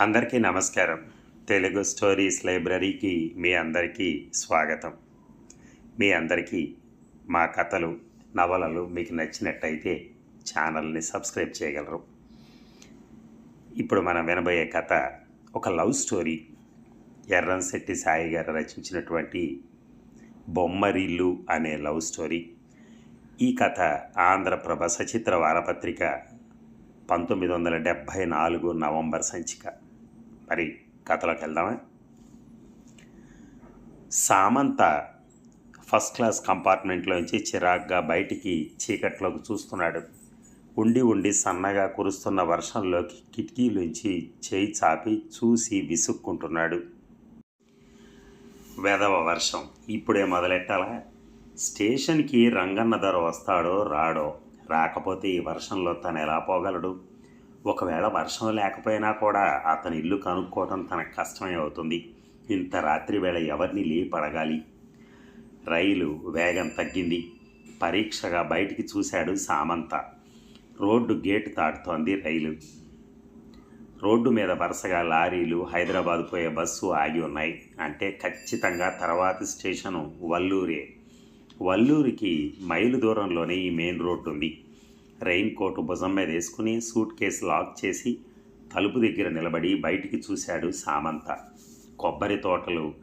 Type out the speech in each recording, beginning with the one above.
అందరికీ నమస్కారం. తెలుగు స్టోరీస్ లైబ్రరీకి మీ అందరికీ స్వాగతం. మీ అందరికీ మా కథలు నవలలు మీకు నచ్చినట్టయితే ఛానల్ని సబ్స్క్రైబ్ చేయగలరు. ఇప్పుడు మనం వినబోయే కథ ఒక లవ్ స్టోరీ. ఎర్రంశెట్టి సాయి గారు రచించినటువంటి బొమ్మరిల్లు అనే లవ్ స్టోరీ. ఈ కథ ఆంధ్రప్రభ సచిత్ర వారపత్రిక పంతొమ్మిది వందల డెబ్భై నాలుగు నవంబర్ సంచిక. మరి కథలోకి వెళ్దామా? సామంత ఫస్ట్ క్లాస్ కంపార్ట్మెంట్లోంచి చిరాగ్గా బయటికి చీకట్లోకి చూస్తున్నాడు. ఉండి ఉండి సన్నగా కురుస్తున్న వర్షంలోకి కిటికీలోంచి చేయి చాపి చూసి విసుక్కుంటున్నాడు. వెదవ వర్షం ఇప్పుడే మొదలెట్టాలా? స్టేషన్కి రంగన్న ధర వస్తాడో రాడో? రాకపోతే ఈ వర్షంలో తను ఎలా పోగలడు? ఒకవేళ వర్షం లేకపోయినా కూడా అతని ఇల్లు కనుక్కోవడం తనకు కష్టమే అవుతుంది. ఇంత రాత్రి వేళ ఎవరిని లేపడగాలి రైలు వేగం తగ్గింది. పరీక్షగా బయటికి చూశాడు సామంత. రోడ్డు గేటు దాటుతోంది రైలు. రోడ్డు మీద వరుసగా లారీలు హైదరాబాద్ పోయే బస్సు ఆగి ఉన్నాయి. అంటే ఖచ్చితంగా తర్వాతి స్టేషను వల్లూరే. వల్లూరికి మైలు దూరంలోనే ఈ మెయిన్ రోడ్డు ఉంది. రెయిన్ కోట్ భుజం మీద వేసుకుని సూట్ కేసు లాక్ చేసి తలుపు దగ్గర నిలబడి బయటికి చూశాడు సామంత. కొబ్బరి తోటలు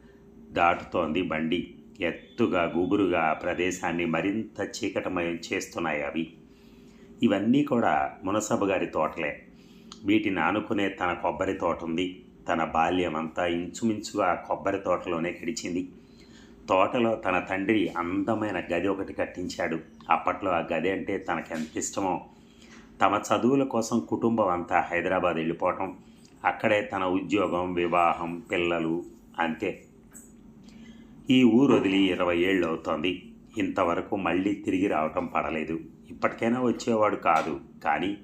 దాటుతోంది బండి. ఎత్తుగా గుబురుగా ప్రదేశాన్ని మరింత చీకటమయం చేస్తున్నాయి అవి. ఇవన్నీ కూడా మునసబు గారి తోటలే. వీటిని ఆనుకునే తన కొబ్బరి తోట ఉంది. తన బాల్యం అంతా ఇంచుమించుగా కొబ్బరి తోటలోనే గడిచింది. తోటలో తన తండ్రి అందమైన గది ఒకటి కట్టించాడు. అప్పట్లో ఆ గది అంటే తనకు ఎంత ఇష్టమో. తమ చదువుల కోసం కుటుంబం అంతా హైదరాబాద్ వెళ్ళిపోవటం అక్కడే తన ఉద్యోగం వివాహం పిల్లలు అంతే. ఈ ఊరు వదిలి ఇరవై ఏళ్ళు అవుతోంది. ఇంతవరకు మళ్ళీ తిరిగి రావటం పడలేదు. ఇప్పటికైనా వచ్చేవాడు కాదు. కానీ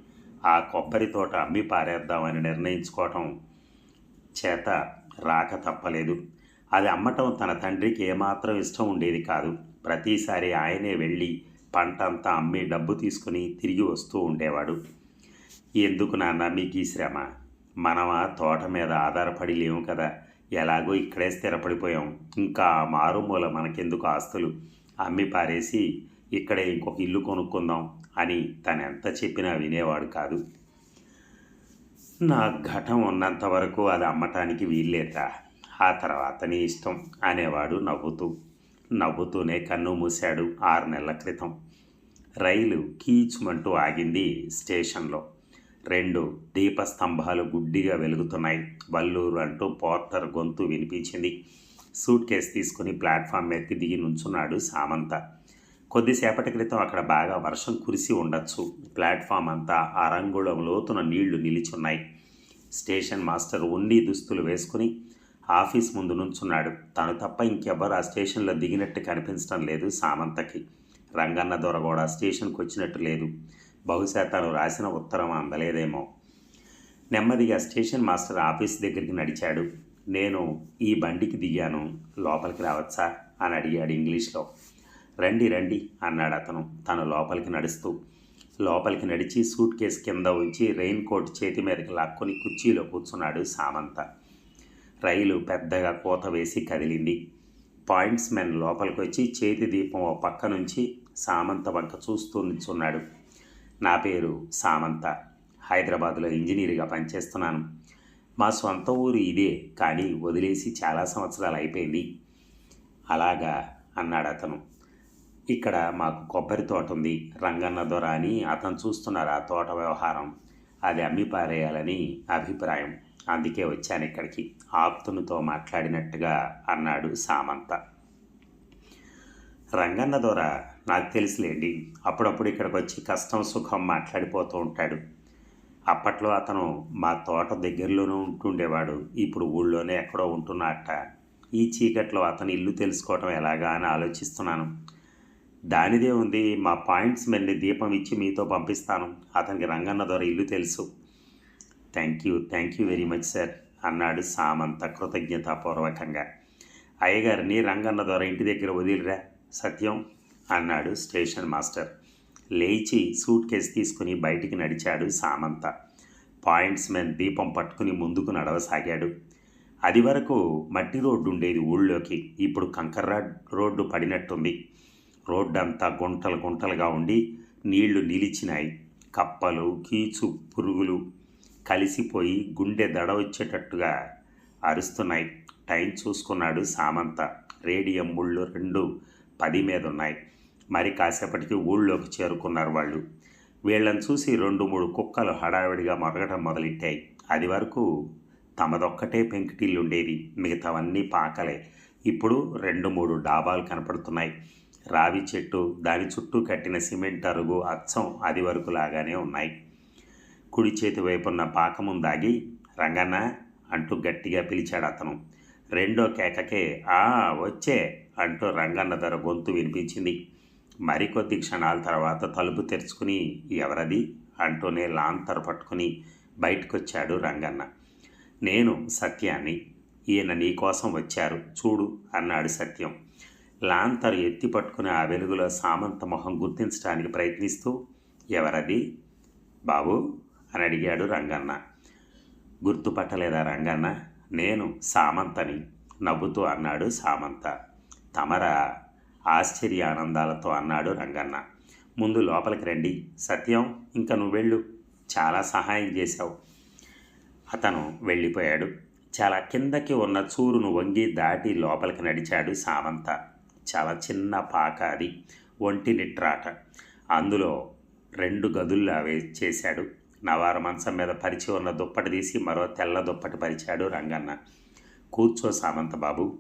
ఆ కొబ్బరి తోట అమ్మి పారేద్దామని నిర్ణయించుకోవటం చేత రాక తప్పలేదు. అది అమ్మటం తన తండ్రికి ఏమాత్రం ఇష్టం ఉండేది కాదు. ప్రతిసారి ఆయనే వెళ్ళి పంట అంతా అమ్మి డబ్బు తీసుకుని తిరిగి వస్తూ ఉండేవాడు. ఎందుకు నాన్న మీకు ఈ శ్రమ? మనం ఆ తోట మీద ఆధారపడి లేము కదా. ఎలాగో ఇక్కడే స్థిరపడిపోయాం. ఇంకా మారుమూల మనకెందుకు ఆస్తులు? అమ్మి పారేసి ఇక్కడే ఇంకొక ఇల్లు కొనుక్కుందాం అని తనెంత ఎంత చెప్పినా వినేవాడు కాదు. నా ఘటం ఉన్నంత వరకు అది అమ్మటానికి వీల్లేదురా. ఆ తర్వాత నీ ఇష్టం అనేవాడు నవ్వుతూ. నవ్వుతూనే కన్ను మూశాడు ఆరు నెలల క్రితం. రైలు కీచుమంటూ ఆగింది స్టేషన్లో. రెండు దీపస్తంభాలు గుడ్డిగా వెలుగుతున్నాయి. వల్లూరు అంటూ పోర్టర్ గొంతు వినిపించింది. సూట్ కేసు తీసుకుని ప్లాట్ఫామ్ మీదకి దిగి నుంచున్నాడు సామంత. కొద్దిసేపటి క్రితం అక్కడ బాగా వర్షం కురిసి ఉండొచ్చు. ప్లాట్ఫామ్ అంతా ఆ రంగుళం లోతున నీళ్ళు నిలిచున్నాయి. స్టేషన్ మాస్టర్ ఉండి దుస్తులు వేసుకుని ఆఫీస్ ముందు నుంచున్నాడు. తను తప్ప ఇంకెవ్వరు ఆ స్టేషన్లో దిగినట్టు కనిపించడం లేదు సామంతకి. రంగన్న దొర కూడా స్టేషన్కి వచ్చినట్టు లేదు. బహుశా తను రాసిన ఉత్తరం అందలేదేమో. నెమ్మదిగా స్టేషన్ మాస్టర్ ఆఫీస్ దగ్గరికి నడిచాడు. నేను ఈ బండికి దిగాను. లోపలికి రావచ్చా? అని అడిగాడు ఇంగ్లీష్లో. రండి రండి అన్నాడు అతను. తను లోపలికి నడుస్తూ. లోపలికి నడిచి సూట్ కేసు కింద ఉంచి రెయిన్ కోట్ చేతి మీదకి లాక్కొని కుర్చీలో కూర్చున్నాడు సామంత. రైలు పెద్దగా కోత వేసి కదిలింది. పాయింట్స్ మెన్ లోపలికి వచ్చి చేతి దీపం ఓ పక్క నుంచి సామంత వంక చూస్తూ నిల్చున్నాడు. నా పేరు సామంత. హైదరాబాద్లో ఇంజనీర్గా పనిచేస్తున్నాను. మా సొంత ఊరు ఇదే కానీ వదిలేసి చాలా సంవత్సరాలు అయిపోయింది. అలాగా అన్నాడు అతను. ఇక్కడ మాకు కొబ్బరి తోట ఉంది. రంగన్న దొర అని అతను చూస్తున్నారు ఆ తోట వ్యవహారం. అది అమ్మి పారేయాలని అభిప్రాయం. అందుకే వచ్చాను ఇక్కడికి. ఆప్తునితో మాట్లాడినట్టుగా అన్నాడు సామంత. రంగన్న దొర నాకు తెలుసులేండి. అప్పుడప్పుడు ఇక్కడికి వచ్చి కష్టం సుఖం మాట్లాడిపోతూ ఉంటాడు. అప్పట్లో అతను మా తోట దగ్గరలోనే ఉంటుండేవాడు. ఇప్పుడు ఊళ్ళోనే ఎక్కడో ఉంటున్నట్ట ఈ చీకట్లో అతని ఇల్లు తెలుసుకోవటం ఎలాగా అని ఆలోచిస్తున్నాను. దానిదే ఉంది మా పాయింట్స్ మెల్లి దీపం ఇచ్చి మీతో పంపిస్తాను. అతనికి రంగన్న దొర ఇల్లు తెలుసు. Thank you thank you very much sir అన్నాడు సామంత కృతజ్ఞతాపూర్వకంగా. అయ్యగారిని రంగన్న ద్వారా ఇంటి దగ్గర వదిలిరా సత్యం అన్నాడు స్టేషన్ మాస్టర్. లేచి సూట్ కేసు తీసుకుని బయటికి నడిచాడు సామంత. పాయింట్స్ మెన్ దీపం పట్టుకుని ముందుకు నడవసాగాడు. అది వరకు మట్టి రోడ్డు ఉండేది ఊళ్ళోకి. ఇప్పుడు కంకర్రా రోడ్డు పడినట్టుంది. రోడ్డు అంతా గుంటలు గుంటలుగా ఉండి నీళ్ళు నిలిచినాయి. కప్పలు కీచు పురుగులు కలిసిపోయి గుండె దడ వచ్చేటట్టుగా అరుస్తున్నాయి. టైం చూసుకున్నాడు సామంత. రేడియం ముళ్ళు రెండు పది మీద ఉన్నాయి మరి కాసేపటికి ఊళ్ళోకి చేరుకున్నారు వాళ్ళు. వీళ్ళని చూసి రెండు మూడు కుక్కలు హడావిడిగా మొరగటం మొదలెట్టాయి. అది వరకు తమదొక్కటే పెంకిటిల్లు ఉండేది మిగతావన్నీ పాకలే. ఇప్పుడు రెండు మూడు డాబాలు కనపడుతున్నాయి. రావి చెట్టు దాని చుట్టూ కట్టిన సిమెంట్ అరుగు అచ్చం అది వరకు లాగానే ఉన్నాయి. కుడి చేతి వైపున్న పాక దాగి రంగన్న అంటూ గట్టిగా పిలిచాడు అతను. రెండో కేకకే ఆ వచ్చే అంటూ రంగన్న ధర గొంతు వినిపించింది. మరికొద్ది క్షణాల తర్వాత తలుపు తెరుచుకుని ఎవరది? అంటూనే లాంతర్ పట్టుకుని బయటకొచ్చాడు రంగన్న. నేను సత్యాన్ని ఈయన నీకోసం వచ్చారు చూడు అన్నాడు సత్యం. లాంతర్ ఎత్తి పట్టుకుని ఆ వెలుగులో సామంత మొహం గుర్తించడానికి ప్రయత్నిస్తూ ఎవరది? బాబు అని అడిగాడు రంగన్న. గుర్తుపట్టలేదా రంగన్న? నేను సామంతని నవ్వుతూ అన్నాడు సామంత. తమర ఆశ్చర్య ఆనందాలతో అన్నాడు రంగన్న. ముందు లోపలికి రండి. సత్యం ఇంకా నువ్వు వెళ్ళు. చాలా సహాయం చేశావు. అతను వెళ్ళిపోయాడు. చాలా కిందకి ఉన్న చూరును వంగి దాటి లోపలికి నడిచాడు సామంత. చాలా చిన్న పాక అది. ఒంటి నిట్రాట. అందులో రెండు గదుల్లా వే చేశాడు నవార మంచం మీద పరిచి ఉన్న దుప్పటి తీసి మరో తెల్ల దుప్పటి పరిచాడు రంగన్న. కూర్చో సామంత బాబు.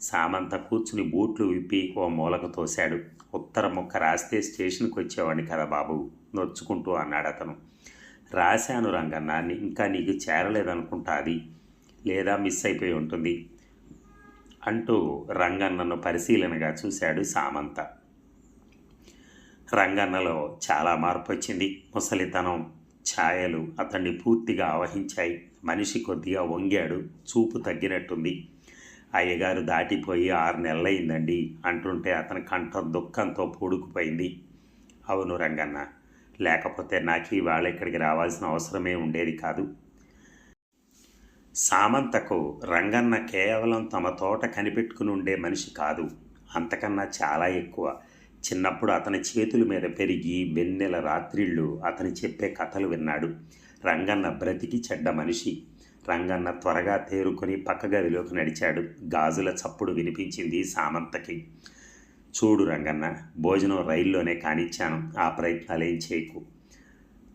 సామంత కూర్చుని బూట్లు విప్పి ఓ మూలకు తోశాడు. ఉత్తర ముక్క రాస్తే స్టేషన్కి వచ్చేవాడిని కదా బాబు నొచ్చుకుంటూ అన్నాడు అతను. రాశాను రంగన్న ఇంకా నీకు చేరలేదనుకుంటా అది. లేదా మిస్ అయిపోయి ఉంటుంది అంటూ రంగన్నను పరిశీలనగా చూశాడు సామంత. రంగన్నలో చాలా మార్పు వచ్చింది. ముసలితనం ఛాయలు అతన్ని పూర్తిగా ఆవహించాయి. మనిషి కొద్దిగా వంగాడు. చూపు తగ్గినట్టుంది. అయ్యగారు దాటిపోయి ఆరు నెలలైందండి అంటుంటే అతని కంఠం దుఃఖంతో పూడుకుపోయింది. అవును రంగన్న లేకపోతే నాకు ఇవాళ ఇక్కడికి రావాల్సిన అవసరమే ఉండేది కాదు. సామంతకు రంగన్న కేవలం తమ తోట కనిపెట్టుకుని ఉండే మనిషి కాదు. అంతకన్నా చాలా ఎక్కువ. చిన్నప్పుడు అతని చేతుల మీద పెరిగి వెన్నెల రాత్రిళ్ళు అతని చెప్పే కథలు విన్నాడు. రంగన్న బ్రతికి చెడ్డ మనిషి. రంగన్న త్వరగా తేరుకొని పక్క గదిలోకి నడిచాడు. గాజుల చప్పుడు వినిపించింది సామంతకి. చూడు రంగన్న భోజనం రైల్లోనే కానిచ్చాను. ఆ ప్రయత్నాలేం చేయకు.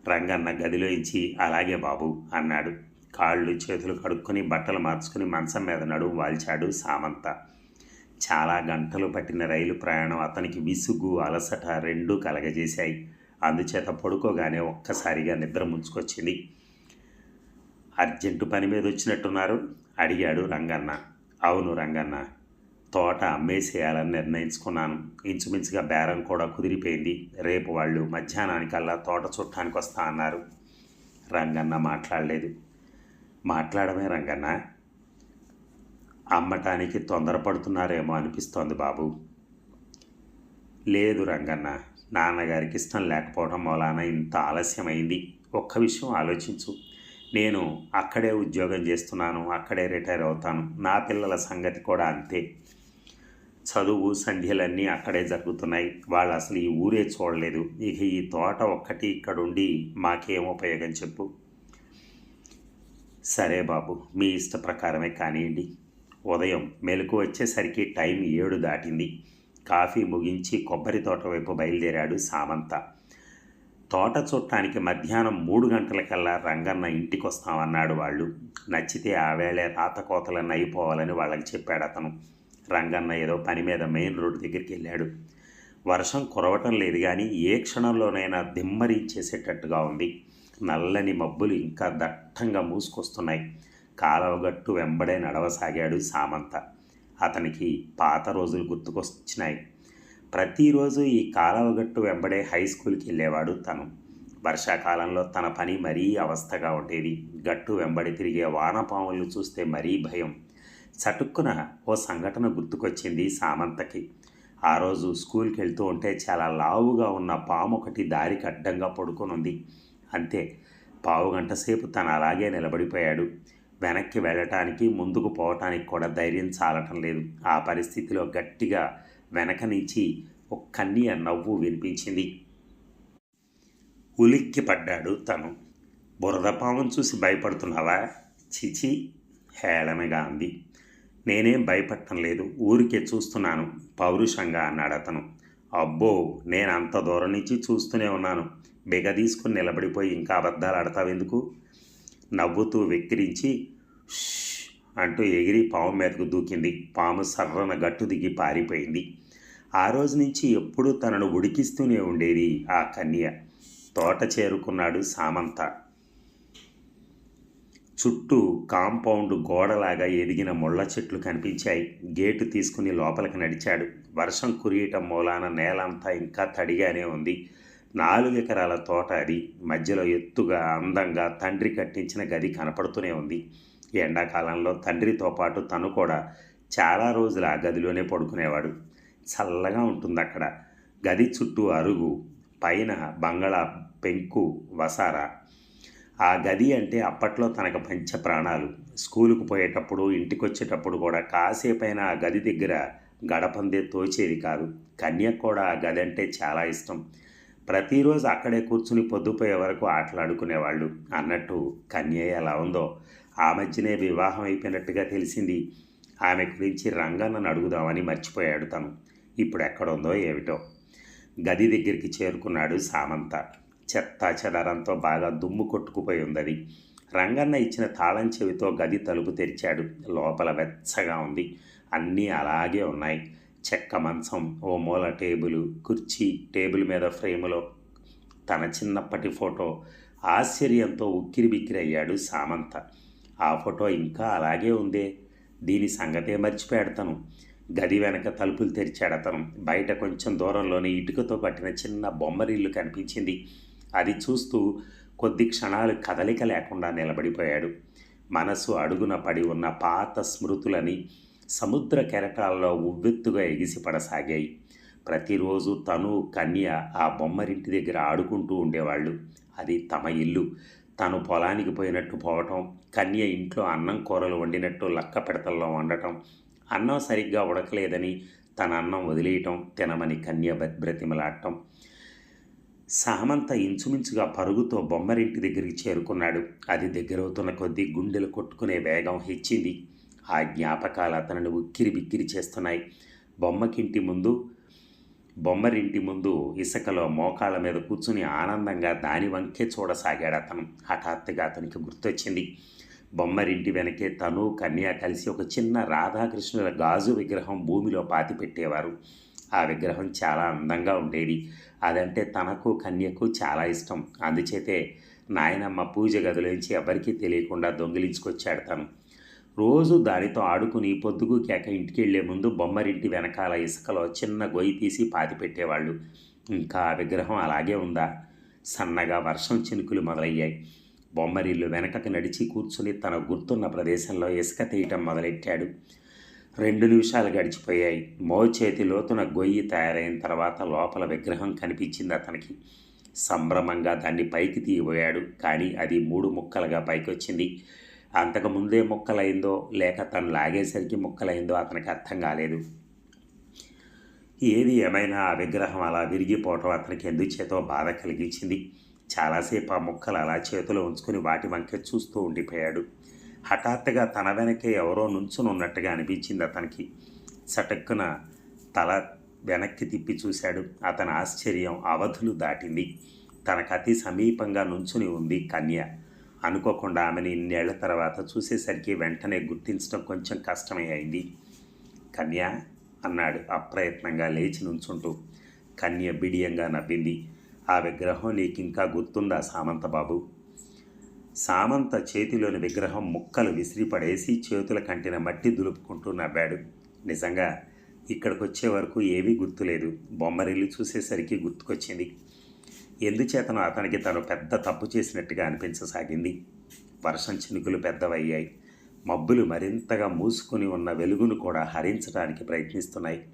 రంగన్న గదిలోంచి అలాగే బాబు అన్నాడు. కాళ్ళు చేతులు కడుక్కొని బట్టలు మార్చుకుని మంచం మీద నడుము వాల్చాడు సామంత. చాలా గంటలు పట్టిన రైలు ప్రయాణం అతనికి విసుగు అలసట రెండూ కలగజేశాయి. అందుచేత పడుకోగానే ఒక్కసారిగా నిద్ర ముంచుకొచ్చింది. అర్జెంటు పని మీద వచ్చినట్టున్నారు? అడిగాడు రంగన్న. అవును రంగన్న. తోట అమ్మేసేయాలని నిర్ణయించుకున్నాను. ఇంచుమించుగా బేరం కూడా కుదిరిపోయింది. రేపు వాళ్ళు మధ్యాహ్నానికల్లా తోట చుట్టానికి వస్తా అన్నారు. రంగన్న మాట్లాడలేదు. మాట్లాడమే రంగన్న. అమ్మటానికి తొందరపడుతున్నారేమో అనిపిస్తోంది బాబు. లేదు రంగన్న నాన్నగారికి ఇష్టం లేకపోవడం మొలాన ఇంత ఆలస్యమైంది. ఒక్క విషయం ఆలోచించు. నేను అక్కడే ఉద్యోగం చేస్తున్నాను అక్కడే రిటైర్ అవుతాను. నా పిల్లల సంగతి కూడా అంతే. చదువు సంధ్యలన్నీ అక్కడే జరుగుతున్నాయి. వాళ్ళు అసలు ఈ ఊరే చూడలేదు. ఇక ఈ తోట ఒక్కటి ఇక్కడ ఉండి మాకేం ఉపయోగం చెప్పు. సరే బాబు మీ ఇష్ట ప్రకారమే కానివ్వండి ఉదయం మెలకు వచ్చేసరికి టైం ఏడు దాటింది. కాఫీ ముగించి కొబ్బరి తోట వైపు బయలుదేరాడు సామంత. తోట చుట్టానికి మధ్యాహ్నం మూడు గంటలకల్లా రంగన్న ఇంటికి వస్తామన్నాడు వాళ్ళు. నచ్చితే ఆ వేళే రాతకోతలన్నీ అయిపోవాలని వాళ్ళకి చెప్పాడు అతను. రంగన్న ఏదో పని మీద మెయిన్ రోడ్డు దగ్గరికి వెళ్ళాడు వర్షం కురవటం లేదు కానీ ఏ క్షణంలోనైనా దిమ్మరించేసేటట్టుగా ఉంది. నల్లని మబ్బులు ఇంకా దట్టంగా మూసుకొస్తున్నాయి. కాలవగట్టు వెంబడే నడవసాగాడు సామంత. అతనికి పాత రోజులు గుర్తుకొచ్చినాయి. ప్రతిరోజు ఈ కాలవగట్టు వెంబడే హై స్కూల్కి వెళ్ళేవాడు తను. వర్షాకాలంలో తన పని మరీ అవస్థగా ఉండేది. గట్టు వెంబడి తిరిగే వానపాములను చూస్తే మరీ భయం. చటుక్కున ఓ సంఘటన గుర్తుకొచ్చింది సామంతకి. ఆ రోజు స్కూల్కి వెళ్తూ ఉంటే చాలా లావుగా ఉన్న పాము ఒకటి దారికి అడ్డంగా పడుకొని ఉంది అంతే పావు గంట సేపు తను అలాగే నిలబడిపోయాడు. వెనక్కి వెళ్ళటానికి ముందుకు పోవటానికి కూడా ధైర్యం చాలటం లేదు. ఆ పరిస్థితిలో గట్టిగా వెనక నుంచి ఒక కన్నీయ నవ్వు వినిపించింది. ఉలిక్కి పడ్డాడు తను బురదపావం చూసి భయపడుతున్నావా? చిచి హేళనగా అంది. నేనేం భయపడటం లేదు. ఊరికే చూస్తున్నాను పౌరుషంగా అన్నాడు అతను. అబ్బో నేను అంత దూరం నుంచి చూస్తూనే ఉన్నాను. బిగ తీసుకుని నిలబడిపోయి ఇంకా అబద్ధాలు ఆడతావెందుకు నవ్వుతూ వెక్కిరించి అంటూ ఎగిరి పాము మీదకు దూకింది. పాము సర్రన గట్టు దిగి పారిపోయింది. ఆ రోజు నుంచి ఎప్పుడూ తనను ఉడికిస్తూనే ఉండేది ఆ కన్య. తోట చేరుకున్నాడు సామంత. చుట్టూ కాంపౌండ్ గోడలాగా ఎదిగిన ముళ్ళ చెట్లు కనిపించాయి. గేటు తీసుకుని లోపలికి నడిచాడు. వర్షం కురియటం మూలాన నేలంతా ఇంకా తడిగానే ఉంది. నాలుగు ఎకరాల తోట అది. మధ్యలో ఎత్తుగా అందంగా తండ్రి కట్టించిన గది కనపడుతూనే ఉంది. ఎండాకాలంలో తండ్రితో పాటు తను కూడా చాలా రోజులు ఆ గదిలోనే పడుకునేవాడు. చల్లగా ఉంటుంది అక్కడ. గది చుట్టూ అరుగు పైన బంగళా పెంకు వసారా. ఆ గది అంటే అప్పట్లో తనకు పంచ ప్రాణాలు. స్కూలుకు పోయేటప్పుడు ఇంటికి వచ్చేటప్పుడు కూడా కాసేపైన ఆ గది దగ్గర గడపందే తోచేది కాదు. కన్యకు కూడా ఆ గది అంటే చాలా ఇష్టం. ప్రతిరోజు అక్కడే కూర్చుని పొద్దుపోయే వరకు ఆటలాడుకునేవాళ్ళు. అన్నట్టు కన్య ఎలా ఉందో. ఆ మధ్యనే వివాహం అయిపోయినట్టుగా తెలిసింది. ఆమె గురించి రంగన్నను అడుగుదామని మర్చిపోయాడు తను. ఇప్పుడు ఎక్కడుందో ఏమిటో. గది దగ్గరికి చేరుకున్నాడు సామంత. చెత్త చెదరంతో బాగా దుమ్ము కొట్టుకుపోయి ఉంది రంగన్న ఇచ్చిన తాళం చెవితో గది తలుపు తెరిచాడు. లోపల వెచ్చగా ఉంది. అన్నీ అలాగే ఉన్నాయి. చెక్క మంచం ఓ మూల టేబుల్ కుర్చీ టేబుల్ మీద ఫ్రేములో తన చిన్నప్పటి ఫోటో. ఆశ్చర్యంతో ఉక్కిరి బిక్కిరి అయ్యాడు సామంత. ఆ ఫోటో ఇంకా అలాగే ఉందే. దీని సంగతే మర్చిపోయాడతను. గది వెనక తలుపులు తెరిచాడు అతను బయట కొంచెం దూరంలోనే ఇటుకతో కట్టిన చిన్న బొమ్మరిల్లు కనిపించింది. అది చూస్తూ కొద్ది క్షణాలు కదలిక లేకుండా నిలబడిపోయాడు. మనసు అడుగున పడి ఉన్న పాత స్మృతులని సముద్ర కెరటాల్లో ఉవ్వెత్తుగా ఎగిసిపడసాగాయి ప్రతిరోజు తను కన్య ఆ బొమ్మరింటి దగ్గర ఆడుకుంటూ ఉండేవాళ్ళు. అది తమ ఇల్లు. తను పొలానికి పోయినట్టు పోవటం కన్య ఇంట్లో అన్నం కూరలు వండినట్టు లక్క పెడతల్లో వండటం అన్నం సరిగ్గా ఉడకలేదని తన అన్నం వదిలేయటం తినమని కన్య బ్రతిమలాడటం. సామంత ఇంచుమించుగా పరుగుతో బొమ్మరింటి దగ్గరికి చేరుకున్నాడు. అది దగ్గరవుతున్న కొద్దీ గుండెలు కొట్టుకునే వేగం హెచ్చింది. ఆ జ్ఞాపకాలు అతనిని ఉక్కిరి బిక్కిరి చేస్తున్నాయి. బొమ్మకింటి ముందు బొమ్మరింటి ముందు ఇసుకలో మోకాళ్ళ మీద కూర్చుని ఆనందంగా దాని వంకే చూడసాగాడు అతను. హఠాత్తుగా అతనికి గుర్తొచ్చింది. బొమ్మరింటి వెనకే తను కన్య కలిసి ఒక చిన్న రాధాకృష్ణుల గాజు విగ్రహం భూమిలో పాతి పెట్టేవారు. ఆ విగ్రహం చాలా అందంగా ఉండేది. అదంటే తనకు కన్యకు చాలా ఇష్టం. అందుచేతే నాయనమ్మ పూజ గదిలోంచి ఎవరికీ తెలియకుండా దొంగిలించుకొచ్చాడు తను. రోజు దానితో ఆడుకుని పొద్దుగు కేక ఇంటికి వెళ్ళే ముందు బొమ్మరింటి వెనకాల ఇసుకలో చిన్న గొయ్యి తీసి పాతి పెట్టేవాళ్ళు. ఇంకా ఆ విగ్రహం అలాగే ఉందా? సన్నగా వర్షం చినుకులు మొదలయ్యాయి. బొమ్మరిల్లు వెనకకు నడిచి కూర్చుని తన గుర్తున్న ప్రదేశంలో ఇసుక తీయటం మొదలెట్టాడు. రెండు నిమిషాలు గడిచిపోయాయి. మో చేతి లోతున గొయ్యి తయారైన తర్వాత లోపల విగ్రహం కనిపించింది అతనికి. సంభ్రమంగా దాన్ని పైకి తీయబోయాడు. కానీ అది మూడు ముక్కలుగా పైకి వచ్చింది అంతకు ముందే ముక్కలైందో లేక తను లాగేసరికి ముక్కలైందో అతనికి అర్థం కాలేదు. ఏది ఏమైనా ఆ విగ్రహం అలా విరిగిపోవటం అతనికి ఎందుచేతో బాధ కలిగించింది? చాలాసేపు ఆ ముక్కలు అలా చేతిలో ఉంచుకుని వాటి వంకే చూస్తూ ఉండిపోయాడు. హఠాత్తుగా తన వెనకే ఎవరో నుంచుని ఉన్నట్టుగా అనిపించింది అతనికి. సటక్కున తల వెనక్కి తిప్పి చూశాడు. అతని ఆశ్చర్యం అవధులు దాటింది. తనకు అతి సమీపంగా నుంచుని ఉంది కన్య. అనుకోకుండా ఆమెను ఇన్నేళ్ళ తర్వాత చూసేసరికి వెంటనే గుర్తించడం కొంచెం కష్టమే అయింది కన్య అన్నాడు అప్రయత్నంగా లేచి నుంచుంటూ. కన్య బిడియంగా నవ్వింది. ఆ విగ్రహం నీకింకా గుర్తుందా సామంత బాబు సామంత చేతిలోని విగ్రహం ముక్కలు విసిరిపడేసి చేతుల కంటిన మట్టి దులుపుకుంటూ నవ్వాడు. నిజంగా ఇక్కడికి వచ్చే వరకు ఏమీ గుర్తులేదు. బొమ్మరిల్లు చూసేసరికి గుర్తుకొచ్చింది. ఎందుచేతనో అతనికి తను పెద్ద తప్పు చేసినట్టుగా అనిపించసాగింది. వర్షం చినుకులు పెద్దవయ్యాయి. మబ్బులు మరింతగా మూసుకుని ఉన్న వెలుగును కూడా హరించడానికి ప్రయత్నిస్తున్నాయి.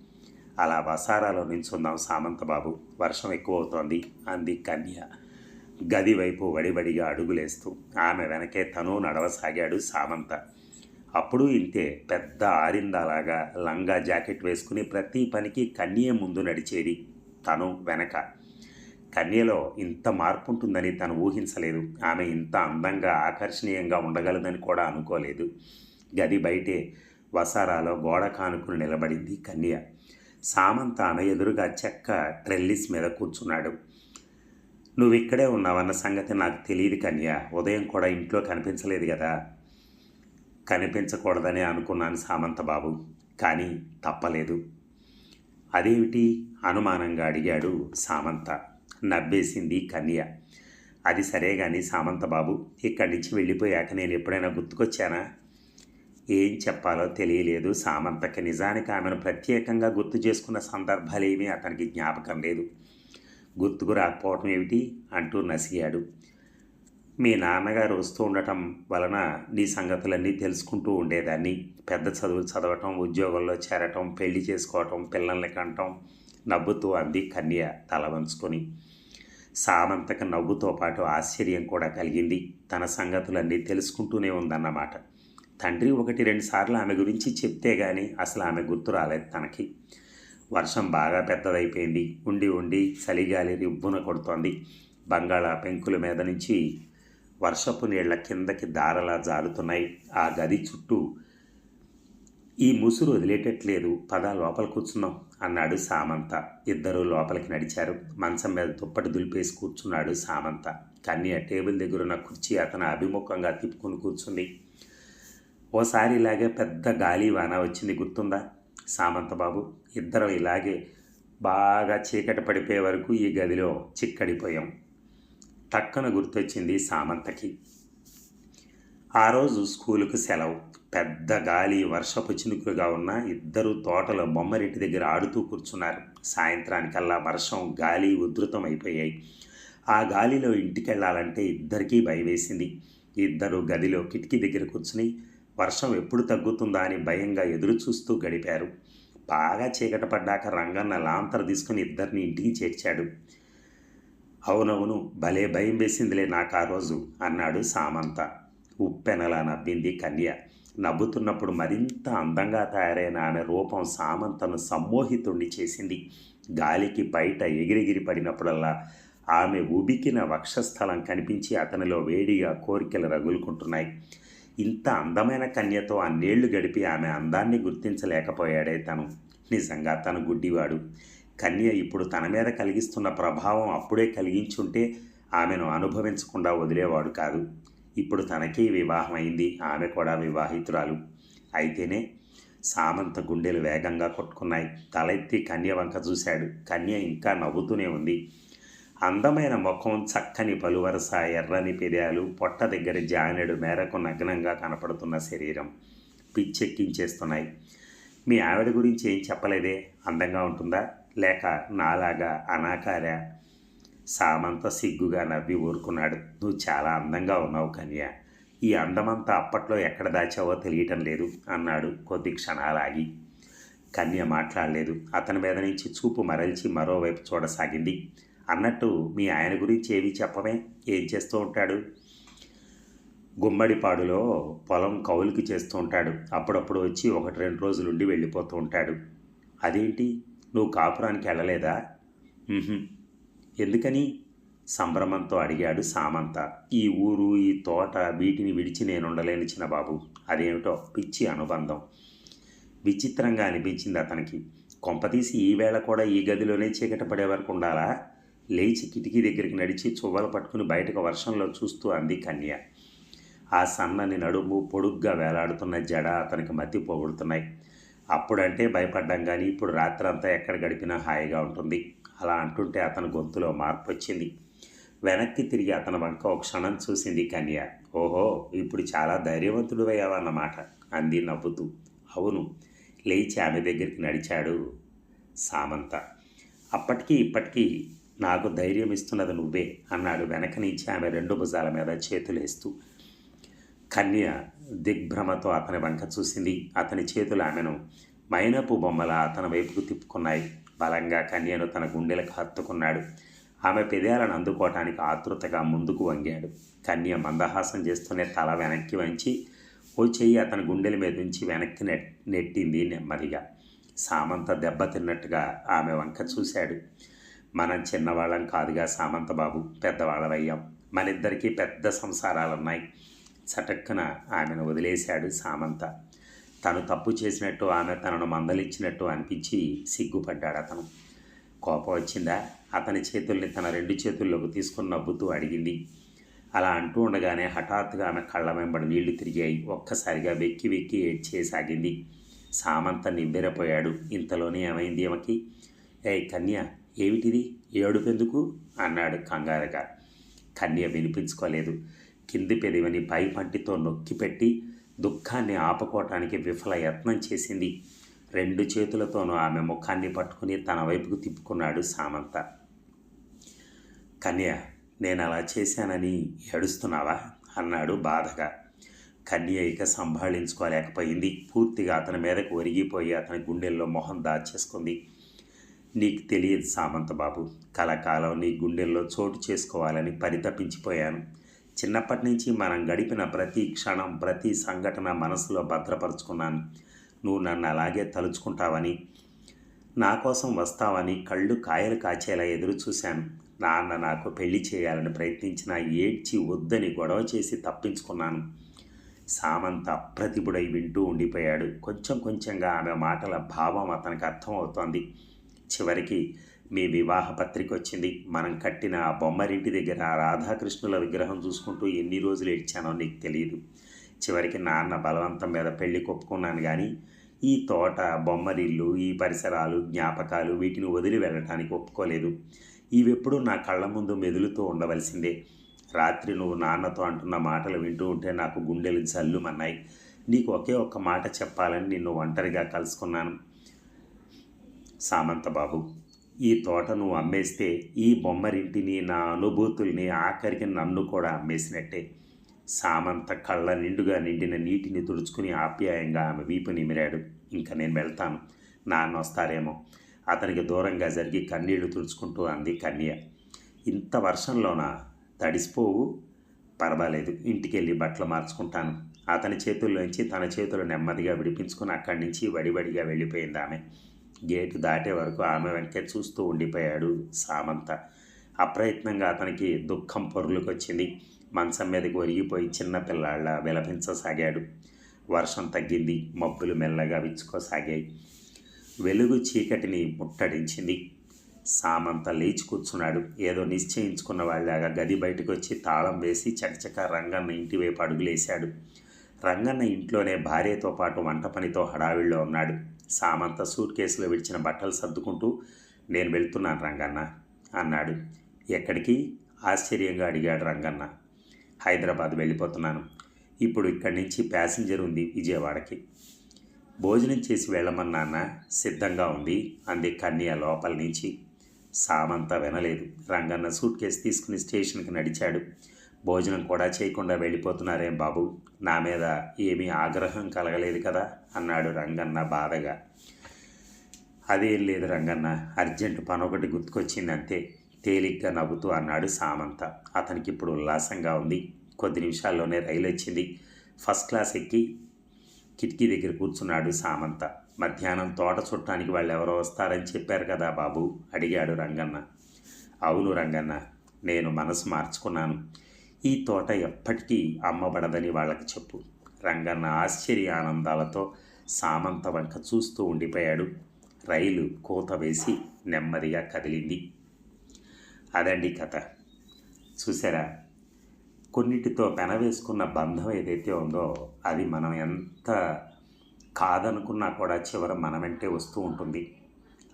అలా వసారాలో నించుందాం సామంతబాబు. వర్షం ఎక్కువ అవుతోంది అంది కన్య. గది వైపు వడివడిగా అడుగులేస్తూ. ఆమె వెనకే తను నడవసాగాడు సామంత. అప్పుడు ఇంతే పెద్ద ఆరిందాలాగా లంగా జాకెట్ వేసుకుని ప్రతి పనికి కన్య ముందు నడిచేది తను వెనక. కన్యలో ఇంత మార్పు ఉంటుందని తను ఊహించలేదు. ఆమె ఇంత అందంగా ఆకర్షణీయంగా ఉండగలదని కూడా అనుకోలేదు. గది బయటే వసారాలో గోడ కానుకుని నిలబడింది కన్య. సామంత ఆమె ఎదురుగా చెక్క ట్రెల్లిస్ మీద కూర్చున్నాడు. నువ్వు ఇక్కడే ఉన్నావన్న సంగతి నాకు తెలియదు కన్య. ఉదయం కూడా ఇంట్లో కనిపించలేదు కదా కనిపించకూడదని అనుకున్నాను సామంత బాబు. కానీ తప్పలేదు. అదేమిటి? అనుమానంగా అడిగాడు సామంత. నవ్వేసింది కన్య. అది సరే కానీ సామంత బాబు ఇక్కడి నుంచి వెళ్ళిపోయాక నేను ఎప్పుడైనా గుర్తుకొచ్చానా? ఏం చెప్పాలో తెలియలేదు. సామంతకి నిజానికి ఆమెను ప్రత్యేకంగా గుర్తు చేసుకున్న సందర్భాలేమీ అతనికి జ్ఞాపకం లేదు. గుర్తుకు రాకపోవటం ఏమిటి? అంటూ నసిగాడు. మీ నాన్నగారు వస్తూ ఉండటం వలన నీ సంగతులన్నీ తెలుసుకుంటూ ఉండేదాన్ని. పెద్ద చదువులు చదవటం ఉద్యోగంలో చేరటం పెళ్ళి చేసుకోవటం పిల్లల్ని కంటం నవ్వుతూ అంది కన్య తల వంచుకొని. సామంతకు నవ్వుతో పాటు ఆశ్చర్యం కూడా కలిగింది. తన సంగతులన్నీ తెలుసుకుంటూనే ఉందన్నమాట. తండ్రి ఒకటి రెండుసార్లు ఆమె గురించి చెప్తే గాని అసలు ఆమె గుర్తు రాలేదు తనకి. వర్షం బాగా పెద్దదైపోయింది. ఉండి ఉండి చలిగాలి రిబ్బున కొడుతోంది. బంగాళా పెంకుల మీద నుంచి వర్షపు నీళ్ళ కిందకి దారలా జారుతున్నాయి. ఆ గది చుట్టూ ఈ ముసురు వదిలేటట్లేదు పద లోపల కూర్చున్నాం అన్నాడు సామంత. ఇద్దరూ లోపలికి నడిచారు. మంచం మీద దుప్పటి దులిపేసి కూర్చున్నాడు సామంత. కన్య టేబుల్ దగ్గరున్న కుర్చీ అతను అభిముఖంగా తిప్పుకుని కూర్చుంది. ఓసారి ఇలాగే పెద్ద గాలి వాన వచ్చింది గుర్తుందా? సామంత బాబు ఇద్దరం ఇలాగే బాగా చీకటి పడిపోయే వరకు ఈ గదిలో చిక్కడిపోయాం. టక్కన గుర్తొచ్చింది సామంతకి. ఆ రోజు స్కూలుకు సెలవు. పెద్ద గాలి వర్షపు చినుకులుగా ఉన్న ఇద్దరు తోటలో బొమ్మరింటి దగ్గర ఆడుతూ కూర్చున్నారు. సాయంత్రానికల్లా వర్షం గాలి ఉధృతం అయిపోయాయి ఆ గాలిలో ఇంటికెళ్ళాలంటే ఇద్దరికీ భయవేసింది ఇద్దరు గదిలో కిటికీ దగ్గర కూర్చుని వర్షం ఎప్పుడు తగ్గుతుందా అని భయంగా ఎదురు చూస్తూ గడిపారు. బాగా చీకట పడ్డాక రంగన్న లాంతర తీసుకుని ఇద్దరిని ఇంటికి చేర్చాడు. అవునవును భలే భయం వేసిందిలే నాకు ఆ రోజు అన్నాడు సామంత. ఉప్పెనలా నవ్వింది కన్య. నవ్వుతున్నప్పుడు మరింత అందంగా తయారైన ఆమె రూపం సామంతను సమ్మోహితుణ్ణి చేసింది. గాలికి బయట ఎగిరెగిరి పడినప్పుడల్లా ఆమె ఉబికిన వక్షస్థలం కనిపించి అతనిలో వేడిగా కోరికలు రగులుకుంటున్నాయి. ఇంత అందమైన కన్యతో అన్నేళ్ళు గడిపి ఆమె అందాన్ని గుర్తించలేకపోయాడే తను. నిజంగా తను గుడ్డివాడు. కన్య ఇప్పుడు తన మీద కలిగిస్తున్న ప్రభావం అప్పుడే కలిగించుంటే ఆమెను అనుభవించకుండా వదిలేవాడు కాదు. ఇప్పుడు తనకి వివాహం అయింది. ఆమె కూడా వివాహితురాలు. అయితేనే సామంత గుండెలు వేగంగా కొట్టుకున్నాయి. తలెత్తి కన్య వంక చూశాడు. కన్య ఇంకా నవ్వుతూనే ఉంది. అందమైన ముఖం చక్కని పలువరస ఎర్రని పెదాలు పొట్ట దగ్గర జానెడు మేరకు నగ్నంగా కనపడుతున్న శరీరం పిచ్చెక్కించేస్తున్నాయి. మీ ఆవిడ గురించి ఏం చెప్పలేదే? అందంగా ఉంటుందా? లేక నాలాగా అనాకార? సామంత సిగ్గుగా నవ్వి ఊరుకున్నాడు. నువ్వు చాలా అందంగా ఉన్నావు కన్య. ఈ అందమంతా అప్పట్లో ఎక్కడ దాచావో తెలియటం లేదు అన్నాడు కొద్ది క్షణాలాగి. కన్య మాట్లాడలేదు. అతని మీద నుంచి చూపు మరల్చి మరోవైపు చూడసాగింది. అన్నట్టు మీ ఆయన గురించి ఏవి చెప్పమే ఏం చేస్తూ ఉంటాడు? గుమ్మడిపాడులో పొలం కౌలుకి చేస్తూ ఉంటాడు. అప్పుడప్పుడు వచ్చి ఒకటి రెండు రోజులు ఉండి వెళ్ళిపోతూ ఉంటాడు. అదేంటి? నువ్వు కాపురానికి వెళ్ళలేదా? ఎందుకని? సంభ్రమంతో అడిగాడు సామంత. ఈ ఊరు ఈ తోట వీటిని విడిచి నేను ఉండలేని చిన్నబాబు. అదేమిటో పిచ్చి అనుబంధం. విచిత్రంగా అనిపించింది అతనికి. కొంపతీసి ఈ వేళ కూడా ఈ గదిలోనే చీకట పడే వరకు ఉండాలా? లేచి కిటికీ దగ్గరికి నడిచి చువ్వలు పట్టుకుని బయటకు వర్షంలో చూస్తూ అంది కన్య. ఆ సన్నని నడుము పొడుగ్గా వేలాడుతున్న జడ అతనికి మతి పోగొడుతున్నాయి. అప్పుడంటే భయపడ్డం కానీ ఇప్పుడు రాత్రంతా ఎక్కడ గడిపినా హాయిగా ఉంటుంది. అలా అంటుంటే అతని గొంతులో మార్పు వచ్చింది వెనక్కి తిరిగి అతని వంక ఒక క్షణం చూసింది కన్య. ఓహో ఇప్పుడు చాలా ధైర్యవంతుడు అయ్యావన్నమాట అంది నవ్వుతూ. అవును లేచి ఆమె దగ్గరికి నడిచాడు సామంత. అప్పటికి ఇప్పటికీ నాకు ధైర్యం ఇస్తున్నది నువ్వే అన్నాడు వెనక నుంచి ఆమె రెండు భుజాల మీద చేతులేస్తూ కన్య దిగ్భ్రమతో అతని వంక చూసింది. అతని చేతులు ఆమెను మైనపు బొమ్మల అతని వైపుకు తిప్పుకున్నాయి. బలంగా కన్యను తన గుండెలకు హత్తుకున్నాడు. ఆమె పెదాలను అందుకోవటానికి ఆతృతగా ముందుకు వంగాడు. కన్య మందహాసం చేస్తూనే తల వెనక్కి వంచి ఓ చెయ్యి అతని గుండెల మీద నుంచి వెనక్కి నెట్ నెట్టింది నెమ్మదిగా. సామంత దెబ్బతిన్నట్టుగా ఆమె వంక చూశాడు. మనం చిన్నవాళ్ళం కాదుగా సామంత బాబు పెద్దవాళ్ళమయ్యాం. మన ఇద్దరికీ పెద్ద సంసారాలున్నాయి. చటక్కున ఆమెను వదిలేశాడు సామంత. తను తప్పు చేసినట్టు ఆమె తనను మందలిచ్చినట్టు అనిపించి సిగ్గుపడ్డాడు అతను. కోపం వచ్చిందా? అతని చేతుల్ని తన రెండు చేతుల్లోకి తీసుకుని నవ్వుతూ అడిగింది. అలా అంటూ ఉండగానే హఠాత్తుగా ఆమె కళ్ళ వెంబడి నీళ్ళు తిరిగాయి. ఒక్కసారిగా వెక్కి వెక్కి ఏడ్చేసాగింది. సామంత నివ్వెరపోయాడు ఇంతలోనే ఏమైంది ఆమెకి? ఏ కన్య ఏమిటిది? ఏడుపెందుకు? అన్నాడు కంగారుగా. కన్య వినిపించుకోలేదు. కింది పెదవిని పై పంటితో నొక్కిపెట్టి దుఃఖాన్ని ఆపుకోవటానికి విఫల యత్నం చేసింది. రెండు చేతులతోనూ ఆమె ముఖాన్ని పట్టుకుని తన వైపుకు తిప్పుకున్నాడు సామంత. కన్య నేను అలా చేశానని ఏడుస్తున్నావా? అన్నాడు బాధగా. కన్య ఇక సంభాళించుకోలేకపోయింది. పూర్తిగా అతని మీదకు ఒరిగిపోయి అతని గుండెల్లో మొహం దాచేసుకుంది. నీకు తెలియదు సామంత బాబు కలకాలం నీ గుండెల్లో చోటు చేసుకోవాలని పరితపించిపోయాను. చిన్నప్పటి నుంచి మనం గడిపిన ప్రతి క్షణం ప్రతి సంఘటన మనసులో భద్రపరుచుకున్నాను. నువ్వు నన్ను అలాగే తలుచుకుంటావని నా కోసం వస్తావని కళ్ళు కాయలు కాచేలా ఎదురు చూశాను. నాన్న నాకు పెళ్ళి చేయాలని ప్రయత్నించిన ఏడ్చి వద్దని గొడవ చేసి తప్పించుకున్నాను. సామంత అప్రతిభుడై వింటూ ఉండిపోయాడు. కొంచెం కొంచెంగా ఆమె మాటల భావం అతనికి అర్థమవుతోంది. చివరికి మీ వివాహ పత్రిక వచ్చింది. మనం కట్టిన ఆ బొమ్మరింటి దగ్గర ఆ రాధాకృష్ణుల విగ్రహం చూసుకుంటూ ఎన్ని రోజులు ఏడ్చానో నీకు తెలియదు చివరికి నాన్న బలవంతం మీద పెళ్ళి కొప్పుకున్నాను కానీ ఈ తోట బొమ్మరిల్లు ఈ పరిసరాలు జ్ఞాపకాలు వీటిని వదిలి వెళ్ళటానికి ఒప్పుకోలేదు. ఇవెప్పుడు నా కళ్ళ ముందు మెదులుతూ ఉండవలసిందే. రాత్రి నువ్వు నాన్నతో అంటున్న మాటలు వింటూ ఉంటే నాకు గుండెలు జల్లుమన్నాయి. నీకు ఒకే ఒక్క మాట చెప్పాలని నిన్ను ఒంటరిగా కలుసుకున్నాను. సామంత బాబు ఈ తోటను అమ్మేస్తే ఈ బొమ్మరింటిని నా అనుభూతుల్ని ఆఖరికి నన్ను కూడా అమ్మేసినట్టే. సామంత కళ్ళ నిండుగా నిండిన నీటిని తుడుచుకుని ఆప్యాయంగా ఆమె వీపు నిమిరాడు. ఇంకా నేను వెళ్తాను. నాన్న వస్తారేమో. అతనికి దూరంగా జరిగి కన్నీళ్ళు తుడుచుకుంటూ అంది కన్య. ఇంత వర్షంలోన? తడిసిపోవు. పర్వాలేదు. ఇంటికి వెళ్ళి బట్టలు మార్చుకుంటాను. అతని చేతుల్లోంచి తన చేతులు నెమ్మదిగా విడిపించుకుని అక్కడి నుంచి వడివడిగా వెళ్ళిపోయింది ఆమె. గేటు దాటే వరకు ఆమె వెనకే చూస్తూ ఉండిపోయాడు సామంత. అప్రయత్నంగా అతనికి దుఃఖం పొరులుకొచ్చింది. మంచం మీదకి ఒరిగిపోయి చిన్న పిల్లాళ్ళ విలపించసాగాడు. వర్షం తగ్గింది. మబ్బులు మెల్లగా విచ్చుకోసాగాయి. వెలుగు చీకటిని ముట్టడించింది. సామంత లేచి కూర్చున్నాడు. ఏదో నిశ్చయించుకున్న వాళ్ళగా గది బయటకు వచ్చి తాళం వేసి చకచక రంగన్న ఇంటివైపు అడుగులేశాడు. రంగన్న ఇంట్లోనే భార్యతో పాటు వంట పనితో హడావిడిలో ఉన్నాడు. సామంత సూట్ కేసులో విడిచిన బట్టలు సర్దుకుంటూ నేను వెళ్తున్నాను రంగన్న అన్నాడు. ఎక్కడికి? ఆశ్చర్యంగా అడిగాడు రంగన్న. హైదరాబాద్ వెళ్ళిపోతున్నాను. ఇప్పుడు ఇక్కడి నుంచి ప్యాసింజర్ ఉంది విజయవాడకి. భోజనం చేసి వెళ్ళమన్నాన్న సిద్ధంగా ఉంది అంది కన్య లోపల నుంచి. సామంత వినలేదు. రంగన్న సూట్ కేసు తీసుకుని స్టేషన్కి నడిచాడు. భోజనం కూడా చేయకుండా వెళ్ళిపోతున్నారేం బాబు. నా మీద ఏమీ ఆగ్రహం కలగలేదు కదా అన్నాడు రంగన్న బాధగా. అదేం లేదు రంగన్న అర్జెంటు పని ఒకటి గుర్తుకొచ్చింది అంతే తేలిగ్గా నవ్వుతూ అన్నాడు సామంత. అతనికి ఇప్పుడు ఉల్లాసంగా ఉంది. కొద్ది నిమిషాల్లోనే రైలు వచ్చింది ఫస్ట్ క్లాస్ ఎక్కి కిటికీ దగ్గర కూర్చున్నాడు సామంత. మధ్యాహ్నం తోట చుట్టానికి వాళ్ళు ఎవరో వస్తారని చెప్పారు కదా బాబు అడిగాడు రంగన్న. అవును రంగన్న నేను మనసు మార్చుకున్నాను. ఈ తోట ఎప్పటికీ అమ్మబడదని వాళ్ళకి చెప్పు. రంగన్న ఆశ్చర్య ఆనందాలతో సామంత వంక చూస్తూ ఉండిపోయాడు. రైలు కోత వేసి నెమ్మదిగా కదిలింది. అదండి కథ. చూసారా కొన్నిటితో పెనవేసుకున్న బంధం ఏదైతే ఉందో అది మనం ఎంత కాదనుకున్నా కూడా చివర మన వెంటే వస్తూ ఉంటుంది.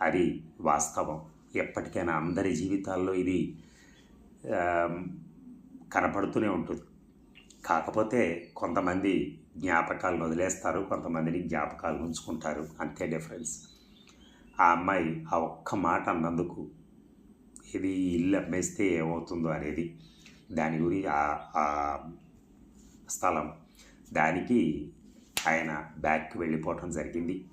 అది వాస్తవం. ఎప్పటికైనా అందరి జీవితాల్లో ఇది కనపడుతూనే ఉంటుంది. కాకపోతే కొంతమంది జ్ఞాపకాలు వదిలేస్తారు కొంతమందిని జ్ఞాపకాలు ఉంచుకుంటారు. అంతే డిఫరెన్స్. ఆ అమ్మాయి ఆ ఒక్క మాట అన్నందుకు ఇది ఇల్లు అమ్మేస్తే ఏమవుతుందో అనేది దాని గురి ఆ- ఆ స్థలం. దానికి ఆయన బ్యాక్కి వెళ్ళిపోవటం జరిగింది.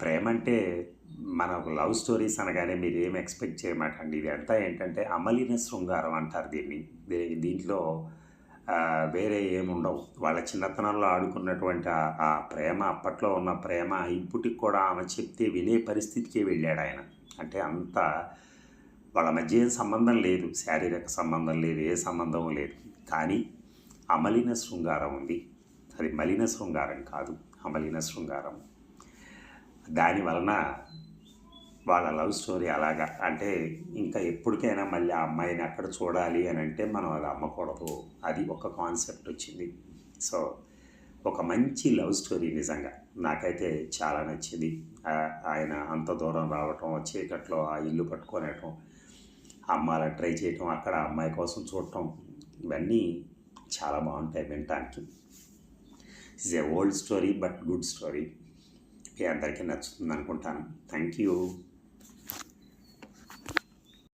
ప్రేమ అంటే మన లవ్ స్టోరీస్ అనగానే మీరు ఏం ఎక్స్పెక్ట్ చేయమాటండి? ఇది అంతా ఏంటంటే అమలిన శృంగారం అంటారు దీన్ని. దీ- దీంట్లో వేరే ఏముండవు. వాళ్ళ చిన్నతనంలో ఆడుకున్నటువంటి ఆ- ఆ ప్రేమ అప్పట్లో ఉన్న ప్రేమ ఇప్పటికి కూడా ఆమె చెప్తే వినే పరిస్థితికి వెళ్ళాడు ఆయన. అంటే అంత వాళ్ళ మధ్య ఏం సంబంధం లేదు. శారీరక సంబంధం లేదు ఏ సంబంధం లేదు. కానీ అమలిన శృంగారం ఉంది. అది మలిన శృంగారం కాదు. అమలిన శృంగారం. దాని వలన వాళ్ళ లవ్ స్టోరీ అలాగా అంటే ఇంకా ఎప్పటికైనా మళ్ళీ ఆ అమ్మాయిని అక్కడ చూడాలి అని అంటే మనం అది అమ్మకూడదు. అది ఒక కాన్సెప్ట్ వచ్చింది. సో ఒక మంచి లవ్ స్టోరీ నిజంగా నాకైతే చాలా నచ్చింది. ఆయన అంత దూరం రావటం చీకట్లో ఆ ఇల్లు పట్టుకోనటం అమ్మ ట్రై చేయటం అక్కడ అమ్మాయి కోసం చూడటం ఇవన్నీ చాలా బాగుంటాయి వినటానికి. Is a old story but good story మీ అందరికీ నచ్చుతుంది అనుకుంటాను థ్యాంక్ యూ